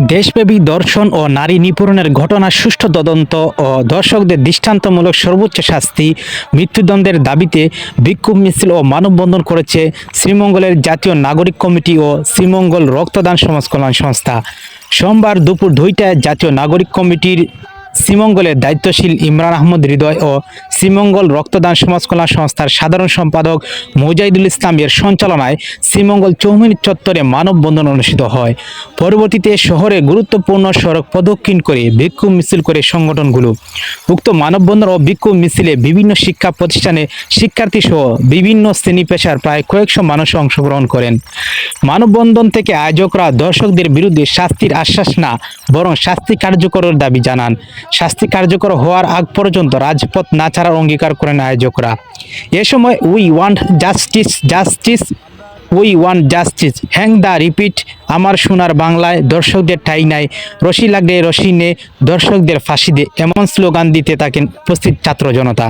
দেশব্যাপী দর্শন ও নারী নিপূরণের ঘটনা সুষ্ঠু তদন্ত ও দর্শকদের দৃষ্টান্তমূলক সর্বোচ্চ শাস্তি মৃত্যুদণ্ডের দাবিতে বিক্ষোভ মিছিল ও মানববন্ধন করেছে শ্রীমঙ্গলের জাতীয় নাগরিক কমিটি ও শ্রীমঙ্গল রক্তদান সমাজ কল্যাণ সংস্থা। সোমবার দুপুর দুইটায় জাতীয় নাগরিক কমিটির শ্রীমঙ্গলের দায়িত্বশীল ইমরান আহমদ হৃদয় ও শ্রীমঙ্গল রক্তদান সমাজ কল্যাণ সংস্থার সাধারণ সম্পাদক মুজাহিদুল ইসলামের সঞ্চালনায় শ্রীমঙ্গল চৌমিনী চত্বরে মানববন্ধন অনুষ্ঠিত হয়। পরবর্তীতে শহরে গুরুত্বপূর্ণ সড়ক প্রদক্ষিণ করে বিক্ষোভ মিছিল করে সংগঠনগুলো। উক্ত মানববন্ধন ও বিক্ষোভ মিছিলে বিভিন্ন শিক্ষা প্রতিষ্ঠানে শিক্ষার্থী সহ বিভিন্ন শ্রেণি পেশার প্রায় কয়েকশো মানুষ অংশগ্রহণ করেন। মানববন্ধন থেকে আয়োজকরা দর্শকদের বিরুদ্ধে শাস্তির আশ্বাস না, বরং শাস্তি কার্যকরের দাবি জানান। শাস্তি কার্যকর হওয়ার আগ পর্যন্ত রাজপথ না ছাড়ার অঙ্গীকার করেন আয়োজকরা। এ সময় we want justice justice, we want justice. Hang the rapist, আমার সোনার বাংলায় দর্শকদের ঠাই নাই, রশি লাগলে রশি নে, দর্শকদের ফাঁসি দে, এমন স্লোগান দিতে থাকেন উপস্থিত ছাত্র জনতা।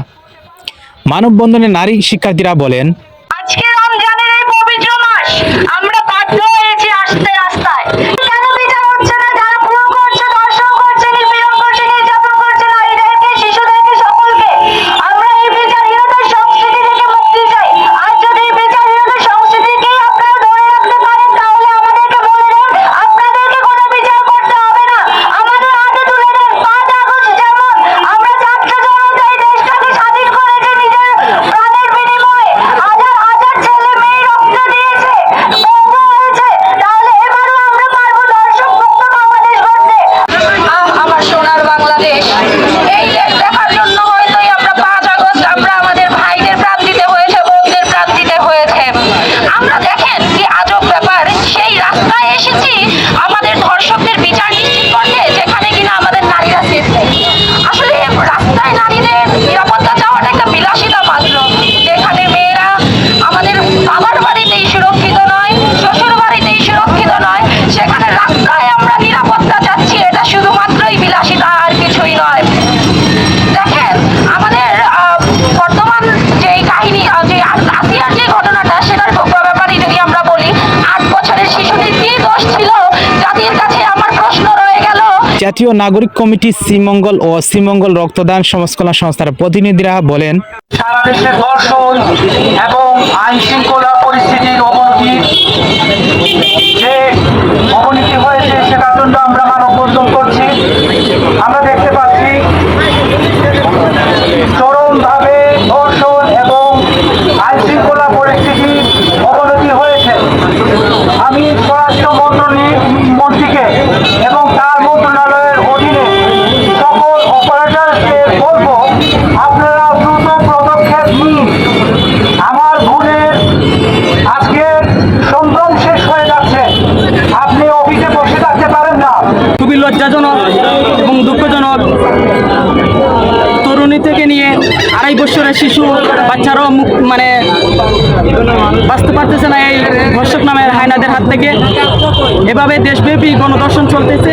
মানববন্ধনে নারী শিক্ষার্থীরা বলেন, আজকে রমজানের এই পবিত্র মাস আমরা দেখেন কি আজব ব্যাপার। সেই রাস্তায় এসেছি আমাদের ধর্ষকদের বিচার নিশ্চিত করতে, যেখানে কিনা আমাদের নারীরা সেফ আসলে রাস্তায় নারীদের নিরাপত্তা চাওয়াটা একটা বিলাসিতা মাত্র। যেখানে মেয়েরা আমাদের বাবার বাড়িতেই জাতীয় নাগরিক কমিটি শ্রীমঙ্গল ও শ্রীমঙ্গল রক্তদান সমাজ সংস্থার প্রতিনিধিরা বলেন সারা দেশে তরুণী থেকে নিয়ে আড়াই বছরের শিশু, বাচ্চারাও মুখ- মানে বাঁচতে পারতেছে না এই ধর্ষক নামের হায়নাদের হাত থেকে। এভাবে দেশব্যাপী গণদর্শন চলতেছে।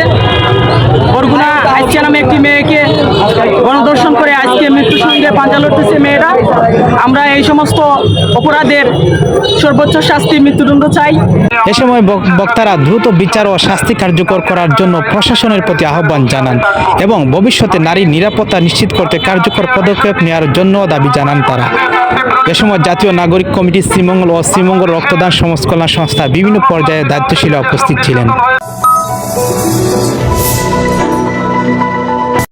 বরগুনা আইচা নামে একটি মেয়েকে গণদর্শন মৃত্যুর সঙ্গে পাঞ্জা লড়তেছে মেয়েরা। আমরা এই সমস্ত অপরাধের সর্বোচ্চ শাস্তি মৃত্যুদণ্ড চাই। এ সময় বক্তারা দ্রুত বিচার ও শাস্তি কার্যকর করার জন্য প্রশাসনের প্রতি আহ্বান জানান এবং ভবিষ্যতে নারী নিরাপত্তা নিশ্চিত করতে কার্যকর পদক্ষেপ নেওয়ার জন্য দাবি জানান তারা। এ সময় জাতীয় নাগরিক কমিটি শ্রীমঙ্গল ও শ্রীমঙ্গল রক্তদান সমাজ কল্যাণ সংস্থা বিভিন্ন পর্যায়ে দায়িত্বশীল উপস্থিত ছিলেন।